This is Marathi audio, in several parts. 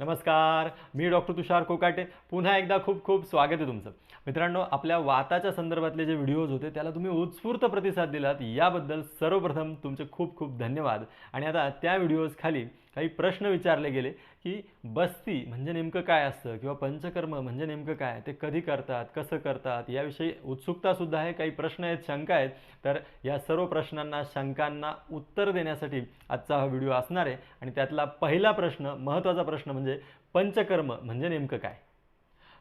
नमस्कार मी डॉक्टर तुषार कोकाटे. पुन्हा एकदा खूप खूप स्वागत आहे तुमचं. मित्रांनो आपल्या वाताच्या संदर्भातले जे व्हिडिओज होते त्याला तुम्ही उत्स्फूर्त प्रतिसाद दिलात. याबद्दल सर्वप्रथम तुमचे खूप खूप धन्यवाद. आणि आता त्या व्हिडिओज खाली काही प्रश्न विचारले गेले की बस्ती म्हणजे नेमकं काय असतं? किंवा पंचकर्म म्हणजे नेमकं काय? ते कधी करतात? कसं करतात? याविषयी उत्सुकतासुद्धा आहे काही प्रश्न आहेत शंका आहेत. तर या सर्व प्रश्नांना शंकांना उत्तर देण्यासाठी आजचा हा व्हिडिओ असणार आहे. आणि त्यातला पहिला प्रश्न महत्त्वाचा प्रश्न म्हणजे पंचकर्म म्हणजे नेमकं काय?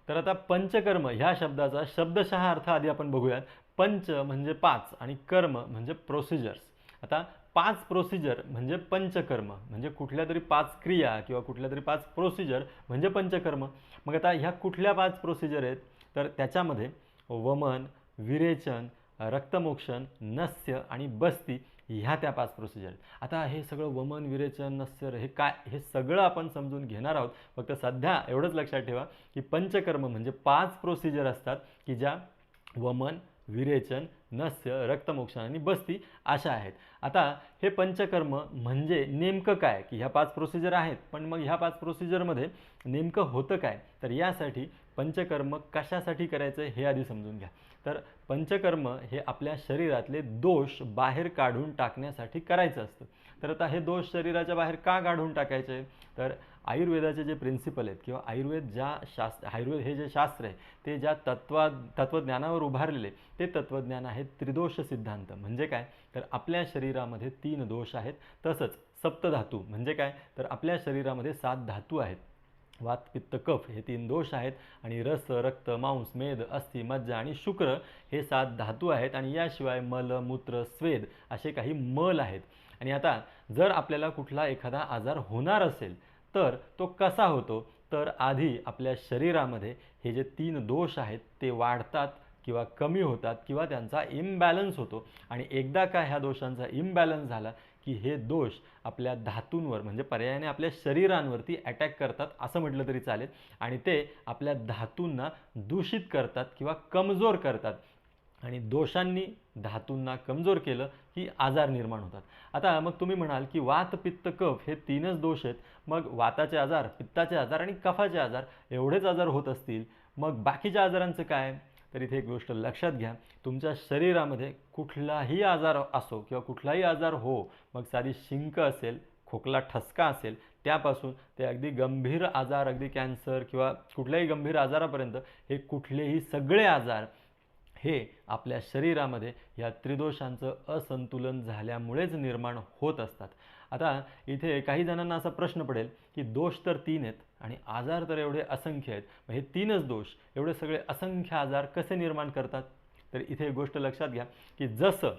तर आता पंचकर्म ह्या शब्दाचा शब्दशः अर्थ आधी आपण बघूयात. पंच म्हणजे पाच आणि कर्म म्हणजे प्रोसिजर्स आता पाच प्रोसिजर म्हणजे पंचकर्म. म्हणजे कुठल्या तरी पाच क्रिया किंवा कुठल्या तरी पाच प्रोसिजर म्हणजे पंचकर्म. मग आता ह्या कुठल्या पाच प्रोसिजर आहेत? तर त्याच्यामध्ये वमन विरेचन रक्तमोक्षण नस्य आणि बस्ती ह्या त्या पाच प्रोसिजर आहेत. आता हे सगळं वमन विरेचन नस्यर हे काय हे सगळं आपण समजून घेणार आहोत. फक्त सध्या एवढंच लक्षात ठेवा की पंचकर्म म्हणजे पाच प्रोसिजर असतात की ज्या वमन विरेचन नस्य रक्तमोक्षण आणि बस्ती अशा आहेत. आता हे पंचकर्म म्हणजे नेमकं काय? की ह्या पाच प्रोसिजर आहेत. पण मग ह्या पाच प्रोसिजरमध्ये नेमकं होतं काय? तर यासाठी पंचकर्म कशासाठी करायचं हे आधी समजून घ्या. तर पंचकर्म हे आपल्या शरीरातले दोष बाहेर काढून टाकण्यासाठी करायचं असतं. तर आता हे दोष शरीराच्या बाहेर का काढून टाकायचे? तर आयुर्वेदाचे जे प्रिन्सिपल आहेत किंवा आयुर्वेद ज्या शास्त्र आयुर्वेद हे जे शास्त्र आहे ते ज्या तत्वा तत्त्वज्ञानावर उभारलेले ते तत्त्वज्ञान आहे त्रिदोष सिद्धांत. म्हणजे काय? तर आपल्या शरीरामध्ये तीन दोष आहेत. तसंच सप्तधातू. म्हणजे काय? तर आपल्या शरीरामध्ये सात धातू आहेत. वात पित्त कफ हे तीन दोष आहेत आणि रस रक्त मांस मेद अस्थि मज्जा आणि शुक्र हे सात धातू आहेत आणि याशिवाय मल मूत्र स्वेद असे काही मल आहेत. आणि आता जर आपल्याला कुठला एखादा आजार होणार असेल तर तो कसा होतो? तर आधी आपल्या शरीरामध्ये हे जे तीन दोष आहेत ते वाढतात किंवा कमी होतात किंवा त्यांचा इम्बॅलन्स होतो. आणि एकदा का ह्या दोषांचा इम्बॅलन्स झाला की हे दोष आपल्या धातूंवर म्हणजे पर्यायाने आपल्या शरीरांवरती अटॅक करतात असं म्हटलं तरी चालेल. आणि ते आपल्या धातूंना दूषित करतात किंवा कमजोर करतात. आणि दोषांनी धातूंना कमजोर केलं की आजार निर्माण होतात. आता मग तुम्ही म्हणाल की वात पित्त कफ हे तीनच दोष आहेत. मग वाताचे आजार पित्ताचे आजार आणि कफाचे आजार एवढेच आजार होत असतील. मग बाकीच्या आजारांचं काय? तर इथे एक गोष्ट लक्षात घ्या. तुमच्या शरीरामध्ये कुठलाही आजार असो किंवा कुठलाही आजार हो मग साधी शिंक असेल खोकला ठसका असेल त्यापासून ते अगदी गंभीर आजार अगदी कॅन्सर किंवा कुठल्याही गंभीर आजारापर्यंत हे कुठलेही सगळे आजार हे आपल्या शरीरामध्ये या त्रिदोषांचं असंतुलन झाल्यामुळेच निर्माण होत असतात. आता इथे काही जणांना असा प्रश्न पडेल की दोष तर तीन आहेत आणि आजार तर एवढे असंख्य आहेत. मग हे तीनच दोष एवढे सगळे असंख्य आजार कसे निर्माण करतात? तर इथे एक गोष्ट लक्षात घ्या की जसं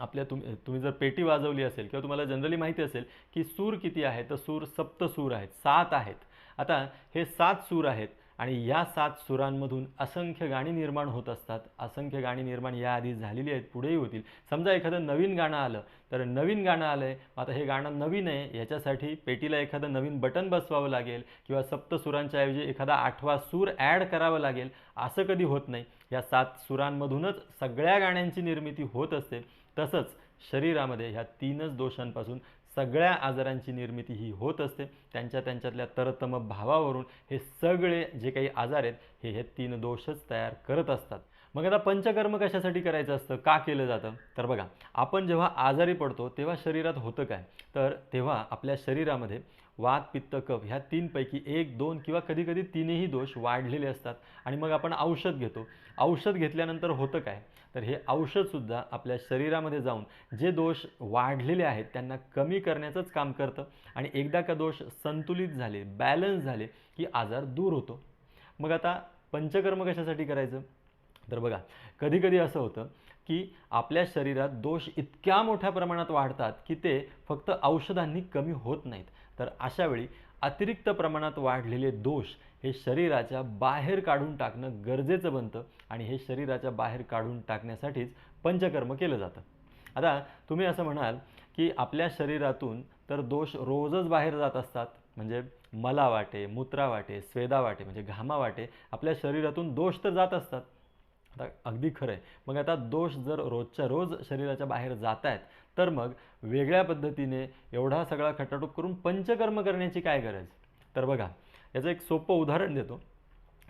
आपल्या तुम्ही तुम्ही जर पेटी वाजवली असेल किंवा तुम्हाला जनरली माहिती असेल की सूर किती आहे? तर सूर सप्त सूर आहेत सात आहेत. आता हे सात सूर आहेत आणि या सात सुरांमधून असंख्य गाणी निर्माण होत असतात. असंख्य गाणी निर्माण याआधी झालेली आहेत पुढेही होतील. समजा एखादं नवीन गाणं आलं तर नवीन गाणं आलं आहे आता हे गाणं नवीन आहे याच्यासाठी पेटीला एखादं नवीन बटन बसवावं लागेल किंवा सप्तसुरांच्या ऐवजी एखादा आठवा सूर ॲड करावं लागेल असं कधी होत नाही. या सात सुरांमधूनच सगळ्या गाण्यांची निर्मिती होत असते. तसंच शरीरामध्ये ह्या तीनच दोषांपासून सगळ्या आजारांची निर्मिती ही होत असते. त्यांच्या त्यांच्यातल्या तरतम भावावरून हे सगळे जे काही आजार आहेत हे हे तीन दोषच तयार करत असतात. मग आता पंचकर्म कशासाठी करायचं असतं? का केलं जातं? तर बघा आपण जेव्हा आजारी पडतो तेव्हा शरीरात होतं काय? तर तेव्हा आपल्या शरीरामध्ये वात पित्त कफ ह्या तीनपैकी एक दोन किंवा कधीकधी तीनही दोष वाढलेले असतात. आणि मग आपण औषध घेतो. औषध घेतल्यानंतर होतं काय? तर हे औषधसुद्धा आपल्या शरीरामध्ये जाऊन जे दोष वाढलेले आहेत त्यांना कमी करण्याचंच काम करतं. आणि एकदा का दोष संतुलित झाले बॅलन्स झाले की आजार दूर होतो. मग आता पंचकर्म कशासाठी करायचं? तर बघा कधीकधी असं होतं की आपल्या शरीरात दोष इतक्या मोठ्या प्रमाणात वाढतात की ते फक्त औषधांनी कमी होत नाहीत. तर अशावेळी अतिरिक्त प्रमाणात वाढलेले दोष हे शरीराच्या बाहेर काढून टाकणं गरजेचं बनतं आणि हे शरीराच्या बाहेर काढून टाकण्यासाठीच पंचकर्म केलं जातं. आता तुम्ही असं म्हणाल की आपल्या शरीरातून तर दोष रोजच बाहेर जात असतात. म्हणजे मला वाटे मूत्रा वाटे स्वेदा वाटे म्हणजे घामा वाटे आपल्या शरीरातून दोष तर जात असतात. आता अगदी खरं आहे मग आता दोष जर रोजच्या रोज शरीराच्या बाहेर जात आहेत तर मग वेगळ्या पद्धतीने एवढा सगळा खटाटोप करून पंचकर्म करण्याची काय गरज? तर बघा याचं एक सोपं उदाहरण देतो.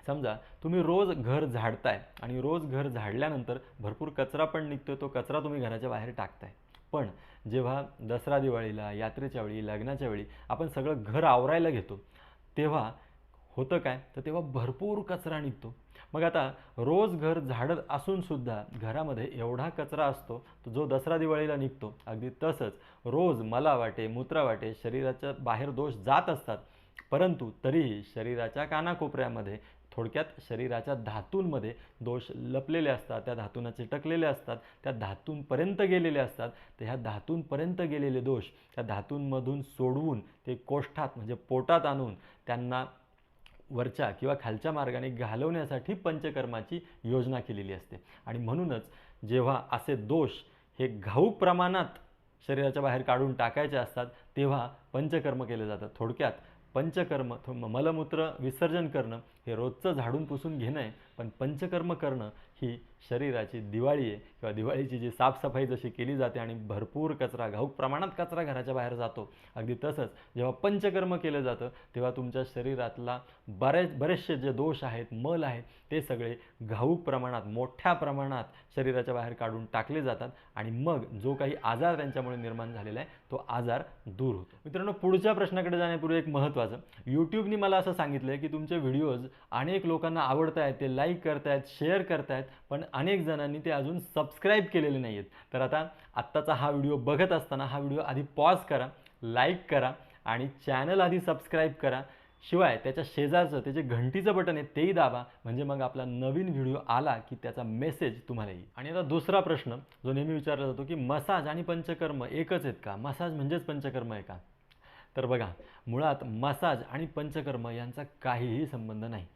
समजा तुम्ही रोज घर झाडताय आणि रोज घर झाडल्यानंतर भरपूर कचरा पण निघतोय तो कचरा तुम्ही घराच्या बाहेर टाकताय. पण जेव्हा दसरा दिवाळीला यात्रेच्या वेळी लग्नाच्या वेळी आपण सगळं घर आवरायला घेतो तेव्हा होतं काय? तर तेव्हा भरपूर कचरा निघतो. मग आता रोज घर झाडत असूनसुद्धा घरामध्ये एवढा कचरा असतो तो जो दसरा दिवाळीला निघतो अगदी तसंच रोज मला वाटे मूत्रा वाटे शरीराच्या बाहेर दोष जात असतात. परंतु तरीही शरीराच्या कानाकोपऱ्यामध्ये थोडक्यात शरीराच्या धातूंमध्ये दोष लपलेले असतात त्या धातूंना चिटकलेले असतात त्या धातूंपर्यंत गेलेले असतात. तर ह्या धातूंपर्यंत गेलेले दोष त्या धातूंमधून सोडवून ते कोष्ठात म्हणजे पोटात आणून त्यांना वरच्या किंवा खालच्या मार्गाने घालवण्यासाठी पंचकर्माची योजना केलेली असते. आणि म्हणूनच जेव्हा असे दोष हे घाऊक प्रमाणात शरीराच्या बाहेर काढून टाकायचे असतात तेव्हा पंचकर्म केले जातात. थोडक्यात पंचकर्म थो- मलमूत्र विसर्जन करणं हे रोजचं झाडून पुसून घेणं आहे पण पंचकर्म करणं ही शरीराची दिवाळी आहे किंवा दिवाळीची जी साफसफाई जशी केली जाते आणि भरपूर कचरा घाऊक प्रमाणात कचरा घराच्या बाहेर जातो. अगदी तसंच जेव्हा पंचकर्म केलं जातं तेव्हा तुमच्या शरीरातला बरेच बरेचसे जे दोष आहेत मल आहेत ते सगळे घाऊक प्रमाणात मोठ्या प्रमाणात शरीराच्या बाहेर काढून टाकले जातात आणि मग जो काही आजार त्यांच्यामुळे निर्माण झालेला आहे तो आजार दूर होतो. मित्रांनो पुढच्या प्रश्नाकडे जाण्यापूर्वी एक महत्त्वाचं. यूट्यूबनी मला असं सांगितलं आहे की तुमचे व्हिडिओज अनेक लोकांना आवडत आहेत ते लाईक करतायत शेअर करतायत पण अनेक जणांनी ते अजून सबस्क्राईब केलेले नाही आहेत तर आता आत्ताचा हा व्हिडिओ बघत असताना हा व्हिडिओ आधी पॉज करा लाईक करा आणि चॅनल आधी सबस्क्राईब करा. शिवाय त्याच्या शेजारचं ते जे घंटीचं बटन आहे तेही दाबा. म्हणजे मग आपला नवीन व्हिडिओ आला की त्याचा मेसेज तुम्हाला येईल. आणि आता दुसरा प्रश्न जो नेहमी विचारला जातो की मसाज आणि पंचकर्म एकच आहेत का? मसाज म्हणजेच पंचकर्म आहे का? तर बघा मुळात मसाज आणि पंचकर्म यांचा काहीही संबंध नाही.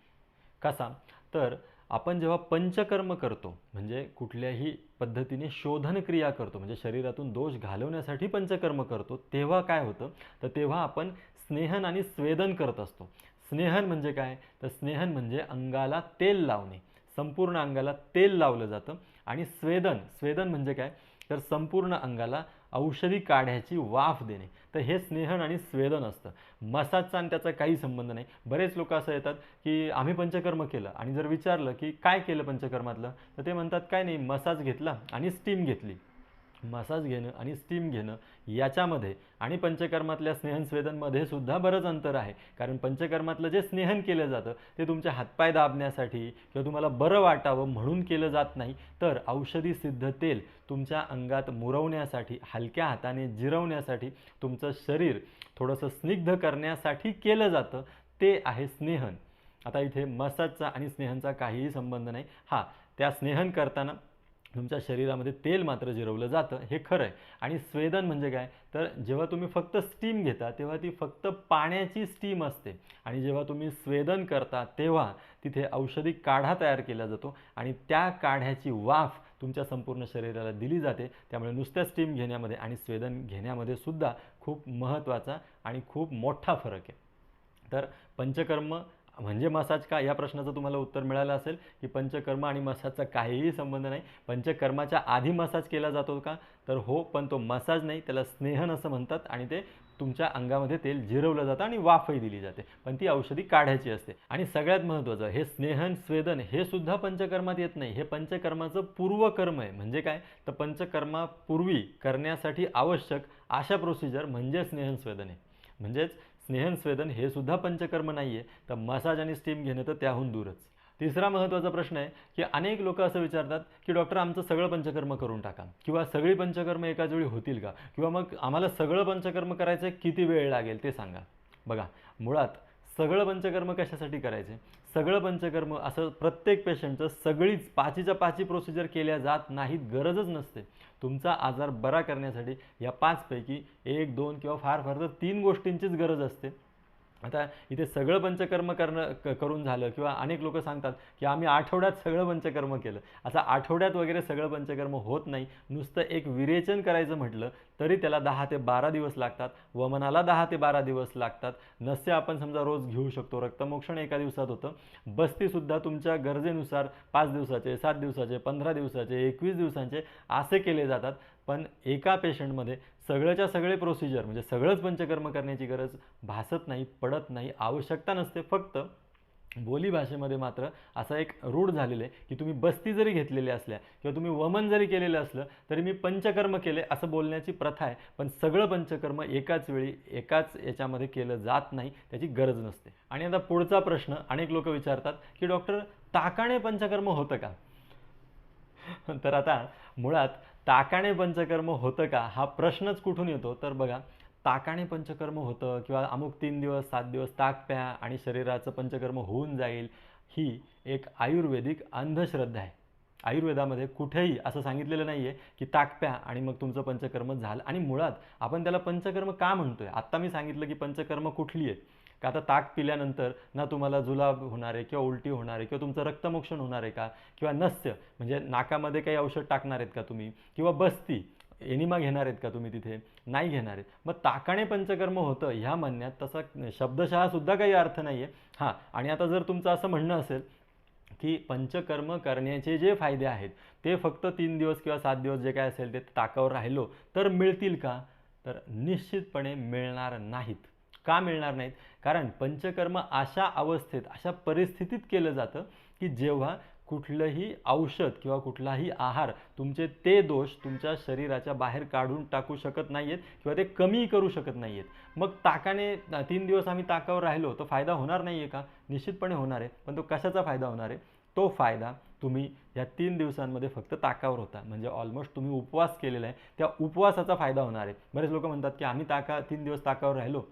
कसा? तर आपण जेव्हा पंचकर्म करतो म्हणजे कुठल्याही पद्धतीने शोधनक्रिया करतो म्हणजे शरीरातून दोष घालवण्यासाठी पंचकर्म करतो तेव्हा काय होतं? तर तेव्हा आपण स्नेहन आणि स्वेदन करत असतो. स्नेहन म्हणजे काय? तर स्नेहन म्हणजे अंगाला तेल लावणे. संपूर्ण अंगाला तेल लावलं जातं आणि स्वेदन स्वेदन म्हणजे काय? तर संपूर्ण अंगाला औषधी काढ्याची वाफ देणे. तर हे स्नेहन आणि स्वेदन असतं. मसाजचा आणि त्याचा काही संबंध नाही. बरेच लोक असं येतात की आम्ही पंचकर्म केलं आणि जर विचारलं की काय केलं पंचकर्मातलं? तर ते म्हणतात काय नाही मसाज घेतला आणि स्टीम घेतली. मसाज घेणं आणि स्टीम घेणं याच्यामध्ये आणि पंचकर्मातल्या स्नेहनस्वेदनमध्ये सुद्धा बरंच अंतर आहे. कारण पंचकर्मातलं जे स्नेहन केलं जातं ते तुमचे हातपाय दाबण्यासाठी किंवा तुम्हाला बरं वाटावं म्हणून केलं जात नाही. तर औषधी सिद्ध तेल तुमच्या अंगात मुरवण्यासाठी हलक्या हाताने जिरवण्यासाठी तुमचं शरीर थोडंसं स्निग्ध करण्यासाठी केलं जातं. ते आहे स्नेहन. आता इथे मसाजचा आणि स्नेहनचा काहीही संबंध नाही. हा त्या स्नेहन करताना तुमच्या शरीरामध्ये तेल मात्र जिरवलं जातं हे खरं आहे आणि स्वेदन म्हणजे काय? तर जेव्हा तुम्ही फक्त स्टीम घेता तेव्हा ती फक्त पाण्याची स्टीम असते. आणि जेव्हा तुम्ही स्वेदन करता तेव्हा तिथे औषधी काढा तयार केला जातो. आणि त्या काढ्याची वाफ तुमच्या संपूर्ण शरीराला दिली जाते. त्यामुळे नुसत्या स्टीम घेण्यामध्ये आणि स्वेदन घेण्यामध्ये सुद्धा खूप महत्त्वाचा आणि खूप मोठा फरक आहे. तर पंचकर्म म्हणजे मसाज का? या प्रश्नाचं तुम्हाला उत्तर मिळालं असेल की पंचकर्म आणि मसाजचा काहीही संबंध नाही. पंचकर्माच्या आधी मसाज केला जातो का? तर हो पण तो मसाज नाही त्याला स्नेहन असं म्हणतात आणि ते तुमच्या अंगामध्ये तेल जिरवलं जातं आणि वाफही दिली जाते. पण ती औषधी काढायची असते. आणि सगळ्यात महत्त्वाचं हे स्नेहन स्वेदन हे सुद्धा पंचकर्मात येत नाही. हे पंचकर्माचं पूर्वकर्म आहे. म्हणजे काय? तर पंचकर्मापूर्वी करण्यासाठी आवश्यक अशा प्रोसिजर म्हणजे स्नेहन स्वेदन आहे. म्हणजेच स्नेहनस्वेदन हे सुद्धा पंचकर्म नाही आहे तर मसाज आणि स्टीम घेणं तर त्याहून दूरच. तिसरा महत्त्वाचा प्रश्न आहे की अनेक लोक असं विचारतात की डॉक्टर आमचं सगळं पंचकर्म करून टाका. किंवा सगळी पंचकर्म एकाच वेळी होतील का? किंवा मग आम्हाला सगळं पंचकर्म करायचं किती वेळ लागेल? ते सांगा. बघा मुळात सगळं पंचकर्म कशासाठी करायचे? सगळं पंचकर्म असं प्रत्येक पेशंटचं सगळीच पाचीच्या पाची प्रोसिजर केल्या जात नाहीत गरजच नसते. तुमचा आजार बरा करण्यासाठी या पाचपैकी एक दोन किंवा फार फार तर तीन गोष्टींचीच गरज असते. आता इथे सगळं पंचकर्म करणं क करून झालं किंवा अनेक लोक सांगतात की आम्ही आठवड्यात सगळं पंचकर्म केलं. असं आठवड्यात वगैरे सगळं पंचकर्म होत नाही. नुसतं एक विरेचन करायचं म्हटलं तरी त्याला दहा ते बारा दिवस लागतात. वमनाला दहा ते बारा दिवस लागतात. नस्य आपण समजा रोज घेऊ शकतो. रक्तमोक्षण एका दिवसात होतं. बस्तीसुद्धा तुमच्या गरजेनुसार पाच दिवसाचे सात दिवसाचे पंधरा दिवसाचे एकवीस दिवसांचे असे केले जातात. पण एका पेशंटमध्ये सगळंच्या सगळे प्रोसिजर म्हणजे सगळंच पंचकर्म करण्याची गरज भासत नाही पडत नाही आवश्यकता नसते. फक्त बोली भाषेमध्ये मात्र असा एक रूढ झालेलं आहे की तुम्ही बस्ती जरी घेतलेली असल्या किंवा तुम्ही वमन जरी केलेलं असलं तरी मी पंचकर्म केले असं बोलण्याची प्रथा आहे. पण सगळं पंचकर्म एकाच वेळी एकाच याच्यामध्ये केलं जात नाही त्याची गरज नसते. आणि आता पुढचा प्रश्न अनेक लोक विचारतात की डॉक्टर ताकाने पंचकर्म होतं का? तर आता मुळात ताकाने पंचकर्म होतं का? हा प्रश्नच कुठून येतो? तर बघा ताकाने पंचकर्म होतं किंवा अमुक तीन दिवस सात दिवस ताक प्या आणि शरीराचं पंचकर्म होऊन जाईल ही एक आयुर्वेदिक अंधश्रद्धा आहे. आयुर्वेदामध्ये कुठेही असं सांगितलेलं नाही आहे की ताक प्या आणि मग तुमचं पंचकर्म झालं. आणि मुळात आपण त्याला पंचकर्म का म्हणतोय? आत्ता मी सांगितलं की पंचकर्म कुठली आहेत का आता ताक पिल्यानंतर ना तुम्हाला जुलाब होणार आहे किंवा उलटी होणार आहे किंवा तुमचं रक्तमोक्षण होणार आहे का? किंवा नस्य म्हणजे नाकामध्ये काही औषध टाकणार आहेत का तुम्ही? किंवा बस्ती एनिमा घेणार आहेत का तुम्ही तिथे? नाही घेणार आहेत. मग ताकाने पंचकर्म होतं ह्या म्हणण्यात तसा शब्दशः सुद्धा काही अर्थ नाही आहे हां आणि आता जर तुमचं असं म्हणणं असेल की पंचकर्म करण्याचे जे फायदे आहेत ते फक्त तीन दिवस किंवा सात दिवस जे काय असेल ते ताकावर राहिलो तर मिळतील का? तर निश्चितपणे मिळणार नाहीत. का मिळणार नाहीत? कारण पंचकर्म अशा अवस्थेत अशा परिस्थितीत केलं जातं की जेव्हा कुठलंही औषध किंवा कुठलाही आहार तुमचे ते दोष तुमच्या शरीराच्या बाहेर काढून टाकू शकत नाही आहेत किंवा ते कमी करू शकत नाही आहेत मग ताकाने तीन दिवस आम्ही ताकावर राहिलो तर फायदा होणार नाही आहे का? निश्चितपणे होणार आहे पण तो कशाचा फायदा होणार आहे? तो फायदा तुम्ही या तीन दिवसांमध्ये फक्त ताकावर होता म्हणजे ऑलमोस्ट तुम्ही उपवास केलेला आहे त्या उपवासाचा फायदा होणार आहे. बरेच लोक म्हणतात की आम्ही ताका तीन दिवस ताकावर राहिलो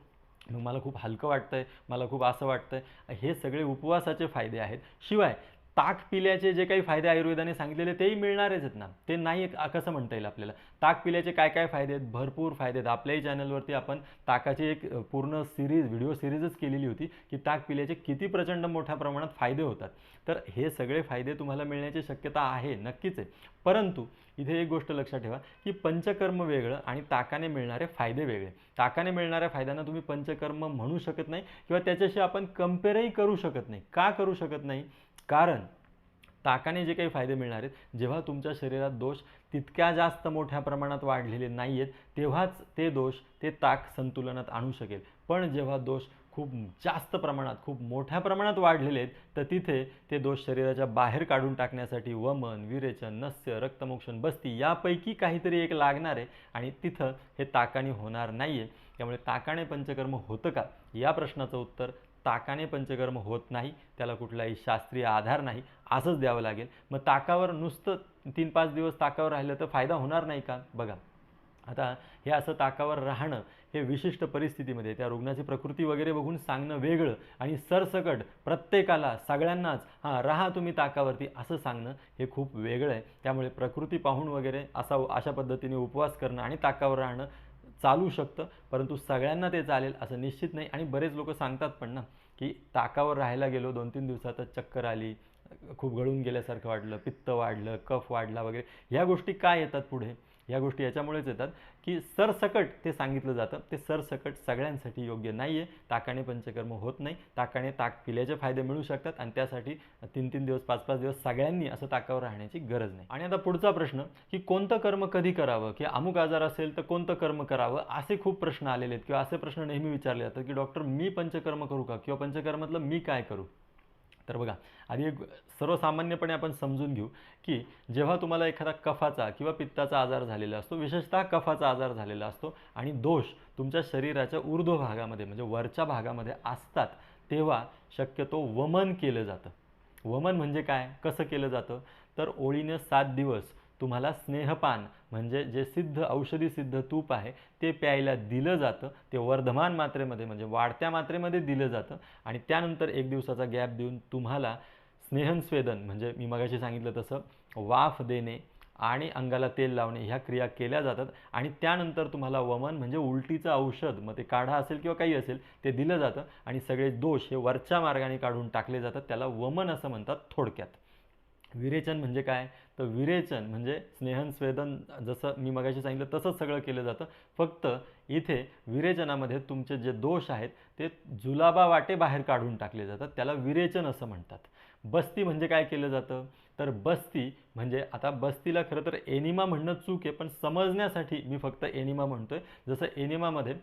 मग मला खूप हलकं वाटतं आहे मला खूप असं वाटतं आहे हे सगळे उपवासाचे फायदे आहेत. शिवाय ताक पिल्याचे जे काही फायदे आयुर्वेदाने सांगितलेले तेही मिळणारेच आहेत ना. ते नाही कसं म्हणता येईल आपल्याला? ताक पिल्याचे काय काय फायदे आहेत? भरपूर फायदे आहेत. आपल्याही चॅनलवरती आपण ताकाची एक पूर्ण सिरीज व्हिडिओ सिरीजच केलेली होती की ताक पिल्याचे किती प्रचंड मोठ्या प्रमाणात फायदे होतात. तर हे सगळे फायदे तुम्हाला मिळण्याची शक्यता आहे नक्कीच आहे. परंतु इथे एक गोष्ट लक्षात ठेवा की पंचकर्म वेगळं आणि ताकाने मिळणारे फायदे वेगळे. ताकाने मिळणाऱ्या फायद्यांना तुम्ही पंचकर्म म्हणू शकत नाही किंवा त्याच्याशी आपण कम्पेअरही करू शकत नाही. का करू शकत नाही? कारण ताकाने जे काही फायदे मिळणार आहेत जेव्हा तुमच्या शरीरात दोष तितक्या जास्त मोठ्या प्रमाणात वाढलेले नाही आहेत तेव्हाच ते दोष ते ताक संतुलनात आणू शकेल. पण जेव्हा दोष खूप जास्त प्रमाणात खूप मोठ्या प्रमाणात वाढलेले आहेत तर तिथे ते दोष शरीराच्या बाहेर काढून टाकण्यासाठी वमन विरेचन नस्य रक्तमोक्षण बस्ती यापैकी काहीतरी एक लागणार आहे आणि तिथं हे ताकाने होणार नाही आहे त्यामुळे ताकाने पंचकर्म होतं का? या प्रश्नाचं उत्तर ताकाने पंचकर्म होत नाही त्याला कुठलाही शास्त्रीय आधार नाही असंच द्यावं लागेल. मग ताकावर नुसतं तीन पाच दिवस ताकावर राहिलं तर फायदा होणार नाही का? बघा. आता हे असं ताकावर राहणं हे विशिष्ट परिस्थितीमध्ये त्या रुग्णाची प्रकृती वगैरे बघून सांगणं वेगळं आणि सरसकट प्रत्येकाला सगळ्यांनाच हां राहा तुम्ही ताकावरती असं सांगणं हे खूप वेगळं आहे. त्यामुळे प्रकृती पाहून वगैरे असा अशा पद्धतीने उपवास करणं आणि ताकावर राहणं चालू शकतं. परंतु सगळ्यांना ते चालेल असं निश्चित नाही. आणि बरेच लोक सांगतात पण ना की ताकावर राहायला गेलो दोन तीन दिवसातच चक्कर आली खूप गळून गेल्यासारखं वाटलं पित्त वाढलं कफ वाढला वगैरे. ह्या गोष्टी काय येतात पुढे? ह्या गोष्टी याच्यामुळेच येतात की सरसकट ते सांगितलं जातं. ते सरसकट सगळ्यांसाठी योग्य नाही आहे ताकाने पंचकर्म होत नाही. ताकाने ताक पिल्याचे फायदे मिळू शकतात आणि त्यासाठी तीन तीन दिवस पाच पाच दिवस सगळ्यांनी असं ताकावर राहण्याची गरज नाही. आणि आता पुढचा प्रश्न की कोणतं कर्म कधी करावं? की अमुक आजार असेल तर कोणतं कर्म करावं? असे खूप प्रश्न आलेले आहेत किंवा असे प्रश्न नेहमी विचारले जातात की डॉक्टर मी पंचकर्म करू का? किंवा पंचकर्मातलं मी काय करू? तर बघा आधी एक सर्वसामान्यपणे आपण समजून घेऊ की जेव्हा तुम्हाला एखादा कफाचा किंवा पित्ताचा आजार झालेला असतो विशेषतः कफाचा आजार झालेला असतो आणि दोष तुमच्या शरीराच्या ऊर्ध्व भागामध्ये म्हणजे वरच्या भागामध्ये असतात तेव्हा शक्यतो वमन केलं जातं. वमन म्हणजे काय? कसं केलं जातं? तर ओळीनं सात दिवस तुम्हाला स्नेहपान म्हणजे जे सिद्ध औषधी सिद्ध तूप आहे ते प्यायला दिलं जातं. ते वर्धमान मात्रेमध्ये म्हणजे वाढत्या मात्रेमध्ये दिलं जातं. आणि त्यानंतर एक दिवसाचा गॅप देऊन तुम्हाला स्नेहनस्वेदन म्हणजे मी मगाशी सांगितलं तसं वाफ देणे आणि अंगाला तेल लावणे ह्या क्रिया केल्या जातात. आणि त्यानंतर तुम्हाला वमन म्हणजे उलटीचं औषध मग ते काढा असेल किंवा काही असेल ते दिलं जातं. आणि सगळे दोष हे वरच्या मार्गाने काढून टाकले जातात. त्याला वमन असं म्हणतात थोडक्यात. विरेचन म्हणजे काय? तर विरेचन म्हणजे स्नेहन स्वेदन जसं मी मगाशी सांगितलं तसंच सगळं केलं जातं. फक्त इथे विरेचनामध्ये तुमचे जे दोष आहेत ते जुलाबा वाटे बाहेर काढून टाकले जातात. त्याला विरेचन असं म्हणतात. बस्ती म्हणजे काय केलं जातं? तर बस्ती म्हणजे आता बस्तीला खरं तर एनिमा म्हणणं चूक आहे पण समजण्यासाठी मी फक्त एनिमा म्हणतो आहे जसं एनिमामध्ये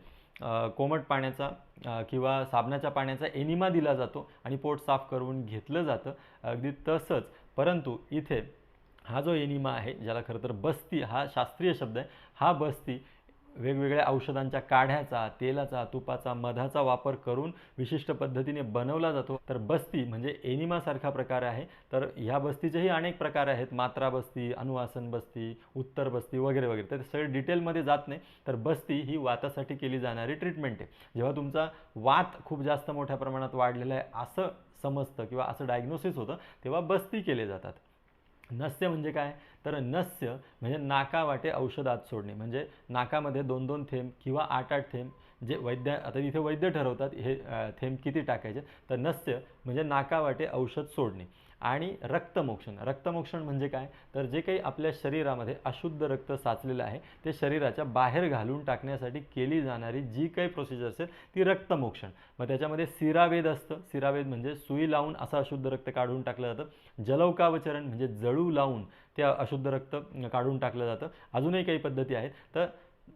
कोमट पाण्याचा किंवा साबणाच्या पाण्याचा एनिमा दिला जातो आणि पोट साफ करून घेतलं जातं. अगदी तसंच परंतु इथे हा जो एनिमा आहे ज्याला खरं तर बस्ती हा शास्त्रीय शब्द आहे हा बस्ती वेगवेगळ्या औषधांच्या काढ्याचा तेलाचा तुपाचा मधाचा वापर करून विशिष्ट पद्धतीने बनवला जातो. तर बस्ती म्हणजे एनिमासारखा प्रकार आहे. तर ह्या बस्तीचेही अनेक प्रकार आहेत. मात्रा बस्ती अनुवासन बस्ती उत्तर बस्ती वगैरे वगैरे. तर सगळे डिटेलमध्ये जात नाही. तर बस्ती ही वातासाठी केली जाणारी ट्रीटमेंट आहे. जेव्हा तुमचा वात खूप जास्त मोठ्या प्रमाणात वाढलेला आहे असं समजतं किंवा असं डायग्नोसिस होतं तेव्हा बस्ती केले जातात. नस्य म्हणजे काय? तर नस्य म्हणजे नाकावाटे औषधात सोडणे. म्हणजे नाकामध्ये दोन दोन थेंब किंवा आठ आठ थेंब जे वैद्य आता इथे वैद्य ठरवतात हे थेंब किती टाकायचे? तर नस्य म्हणजे नाकावाटे औषध सोडणे. आणि रक्तमोक्षण. रक्तमोक्षण म्हणजे काय? तर जे काही आपल्या शरीरामध्ये अशुद्ध रक्त साचलेलं आहे ते शरीराच्या बाहेर घालून टाकण्यासाठी केली जाणारी जी काही प्रोसिजर असेल ती रक्तमोक्षण. मग त्याच्यामध्ये सिरावेद असतं. सिरावेद म्हणजे सुई लावून असं अशुद्ध रक्त काढून टाकलं जातं. जलौकावचरण म्हणजे जळू लावून ते अशुद्ध रक्त काढून टाकलं जातं. अजूनही काही पद्धती आहेत. तर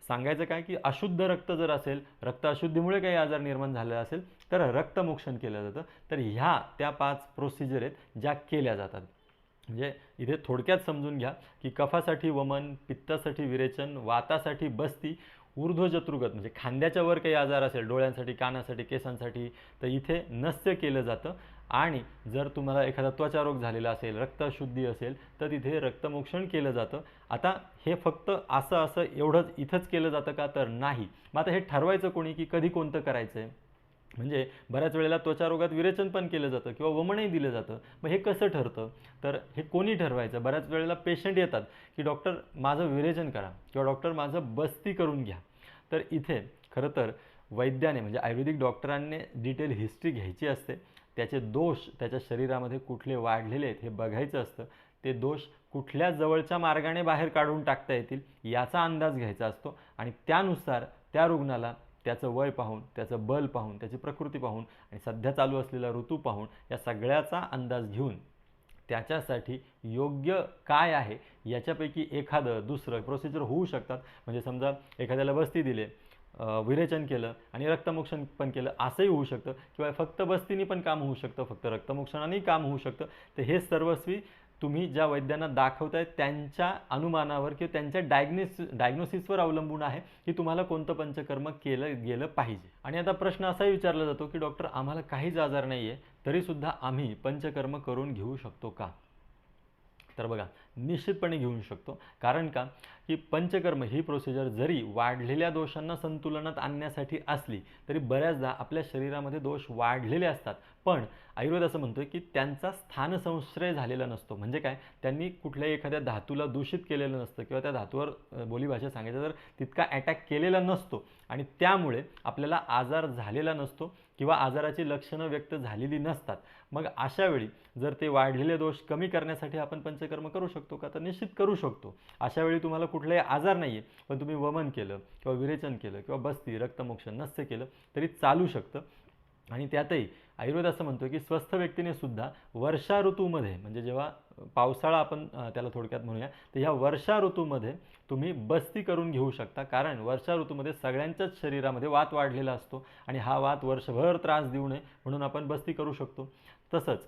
सांगायचं काय की अशुद्ध रक्त जर असेल रक्त अशुद्धीमुळे काही आजार निर्माण झालेला असेल तर रक्तमोक्षण केलं जातं. तर ह्या त्या पाच प्रोसिजर आहेत ज्या केल्या जातात. म्हणजे इथे थोडक्यात समजून घ्या की कफासाठी वमन पित्तासाठी विरेचन वातासाठी बस्ती ऊर्ध्वजत्रुगत म्हणजे खांद्याच्या वर काही आजार असेल डोळ्यांसाठी कानासाठी केसांसाठी तर इथे नस्य केलं जातं. आणि जर तुम्हाला एखादा त्वचारोग झालेला असेल रक्तशुद्धी असेल तर तिथे रक्तमोक्षण केलं जातं. आता हे फक्त असं असं एवढंच इथंच केलं जातं का? तर नाही. मग आता हे ठरवायचं कोणी की कधी कोणतं करायचं आहे म्हणजे बऱ्याच वेळेला त्वचारोगात विरेचन पण केलं जातं किंवा वमनही दिलं जातं. मग हे कसं ठरतं? तर हे कोणी ठरवायचं? बऱ्याच वेळेला पेशंट येतात की डॉक्टर माझं विरेचन करा किंवा डॉक्टर माझं बस्ती करून घ्या. तर इथे खरं तर वैद्याने म्हणजे आयुर्वेदिक डॉक्टरांनी डिटेल हिस्ट्री घ्यायची असते. त्याचे दोष त्याच्या शरीरामध्ये कुठले वाढलेले आहेत हे बघायचं असतं. ते दोष कुठल्या जवळच्या मार्गाने बाहेर काढून टाकता येतील याचा अंदाज घ्यायचा असतो आणि त्यानुसार त्या रुग्णाला त्याचं वय पाहून त्याचं बल पाहून त्याची प्रकृती पाहून आणि सध्या चालू असलेला ऋतू पाहून या सगळ्याचा अंदाज घेऊन त्याच्यासाठी योग्य काय आहे याच्यापैकी एखादं दुसरं प्रोसिजर होऊ शकतात. म्हणजे समजा एखाद्याला बस्ती दिले विरेचन केलं आणि रक्तमोक्षण पण केलं असंही होऊ शकतं. किंवा फक्त बस्तीनी पण काम होऊ शकतं फक्त रक्तमोक्षणानेही काम होऊ शकतं. तर हे सर्वस्वी तुम्ही ज्या वैद्यांना दाखवताय त्यांच्या अनुमानावर किंवा त्यांच्या डायग्नेस डायग्नोसिसवर अवलंबून आहे की तुम्हाला कोणतं पंचकर्म केलं गेलं पाहिजे. आणि आता प्रश्न असाही विचारला जातो की डॉक्टर आम्हाला काहीच आजार नाही आहे तरीसुद्धा आम्ही पंचकर्म करून घेऊ शकतो का? तर बघा निश्चितपणे घेऊ शकतो. कारण का? की पंचकर्म ही प्रोसिजर जरी वाढलेल्या दोषांना संतुलनात आणण्यासाठी असली तरी बऱ्याचदा आपल्या शरीरामध्ये दोष वाढलेले असतात. पण आयुर्वेद असं म्हणतोय की त्यांचा स्थानसंश्रय झालेला नसतो. म्हणजे काय? त्यांनी कुठल्याही एखाद्या धातूला दूषित केलेलं नसतं किंवा त्या धातूवर बोलीभाषा सांगायचं तर तितका अटॅक केलेला नसतो. आणि त्यामुळे आपल्याला आजार झालेला नसतो किंवा आजाराची लक्षणं व्यक्त झालेली नसतात. मग अशावेळी जर ते वाढलेले दोष कमी करण्यासाठी आपण पंचकर्म करू शकतो. का? तर निश्चित करू शकतो. अशा वेळी तुम्हाला कुठलाही आजार नाही आहे पण तुम्ही वमन केलं किंवा विरेचन केलं किंवा बस्ती रक्तमोक्षण नस्य केलं तरी चालू शकतं. आणि त्यातही आयुर्वेद असं म्हणतो की स्वस्थ व्यक्तीने सुद्धा वर्षा ऋतूमध्ये म्हणजे जेव्हा पावसाळा आपण त्याला थोडक्यात म्हणूया तर ह्या वर्षा ऋतूमध्ये तुम्ही बस्ती करून घेऊ शकता. कारण वर्षा ऋतूमध्ये सगळ्यांच्याच शरीरामध्ये वात वाढलेला असतो आणि हा वात वर्षभर त्रास देऊ नये म्हणून आपण बस्ती करू शकतो. तसंच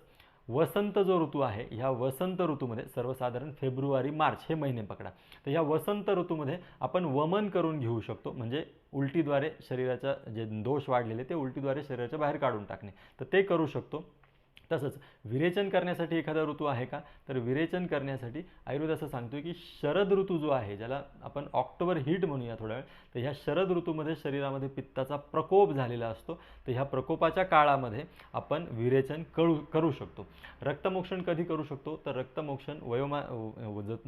वसंत जो ऋतू आहे ह्या वसंत ऋतूमध्ये सर्वसाधारण फेब्रुवारी मार्च हे महिने पकडा. तर ह्या वसंत ऋतूमध्ये आपण वमन करून घेऊ शकतो म्हणजे उलटीद्वारे शरीराच्या जे दोष वाढलेले ते उलटीद्वारे शरीराच्या बाहेर काढून टाकणे. तर ते करू शकतो. तसंच विरेचन करण्यासाठी एखादा ऋतू आहे का? तर विरेचन करण्यासाठी आयुर्वेद असं सांगतोय की शरद ऋतू जो आहे ज्याला आपण ऑक्टोबर हीट म्हणूया थोडा वेळ तर ह्या शरद ऋतूमध्ये शरीरामध्ये पित्ताचा प्रकोप झालेला असतो. तर ह्या प्रकोपाच्या काळामध्ये आपण विरेचन करू करू शकतो. रक्तमोक्षण कधी करू शकतो? तर रक्तमोक्षण वयोमा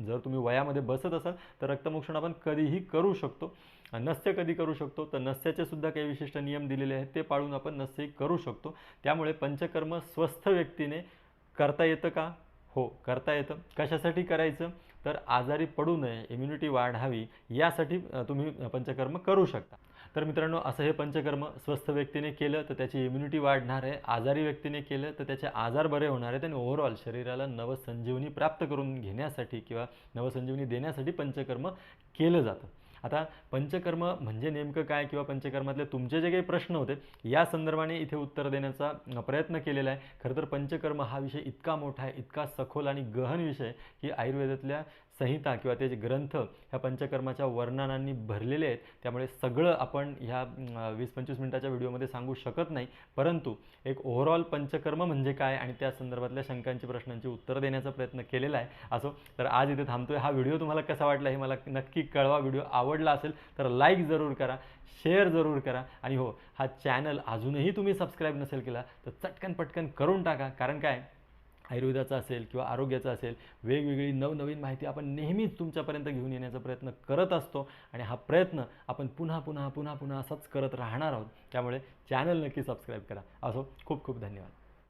जर तुम्ही वयामध्ये बसत असाल तर रक्तमोक्षण आपण कधीही करू शकतो. नस्य कधी करू शकतो? तर नस्याचे सुद्धा काही विशिष्ट नियम दिलेले आहेत. ते पाळून आपण नस्य करू शकतो. त्यामुळे पंचकर्म स्वस्थ व्यक्तीने करता येतं का? हो करता येतं. कशासाठी करायचं? तर आजारी पडू नये इम्युनिटी वाढावी यासाठी तुम्ही पंचकर्म करू शकता. तर मित्रांनो असं हे पंचकर्म स्वस्थ व्यक्तीने केलं तर त्याची इम्युनिटी वाढणार आहे. आजारी व्यक्तीने केलं तर त्याचे आजार बरे होणार आहेत आणि ओव्हरऑल शरीराला नवसंजीवनी प्राप्त करून घेण्यासाठी किंवा नवसंजीवनी देण्यासाठी पंचकर्म केलं जातं. आता पंचकर्म म्हणजे नेमकं काय किंवा पंचकर्मातले तुमचे जे काही प्रश्न होते या संदर्भाने इथे उत्तर देण्याचा प्रयत्न केलेला आहे. खरं तर पंचकर्म हा विषय इतका मोठा आहे इतका सखोल आणि गहन विषय की आयुर्वेदातल्या संहिता किंवा ते जे ग्रंथ ह्या पंचकर्माच्या वर्णनांनी भरलेले आहेत त्यामुळे सगळं आपण ह्या वीस पंचवीस मिनिटाच्या व्हिडिओमध्ये सांगू शकत नाही. परंतु एक ओव्हरऑल पंचकर्म म्हणजे काय आणि त्या संदर्भातल्या शंकांची प्रश्नांची उत्तर देण्याचा प्रयत्न केलेला आहे. असो तर आज इथे थांबतोय. हा व्हिडिओ तुम्हाला कसा वाटला हे मला नक्की कळवा. व्हिडिओ आवडला असेल तर लाईक जरूर करा शेअर जरूर करा आणि हो हा चॅनल अजूनही तुम्ही सबस्क्राईब नसेल केला तर चटकन पटकन करून टाका. कारण काय? आयुर्वेदाचा असेल किंवा आरोग्याचा असेल वेगवेगळी नवनवीन माहिती आपण नेहमीच तुमच्यापर्यंत घेऊन येण्याचा प्रयत्न करत असतो आणि हा प्रयत्न आपण पुन्हा पुन्हा पुन्हा पुन्हा असाच करत राहणार आहोत. त्यामुळे चॅनल नक्की सबस्क्राईब करा. असो खूप खूप धन्यवाद.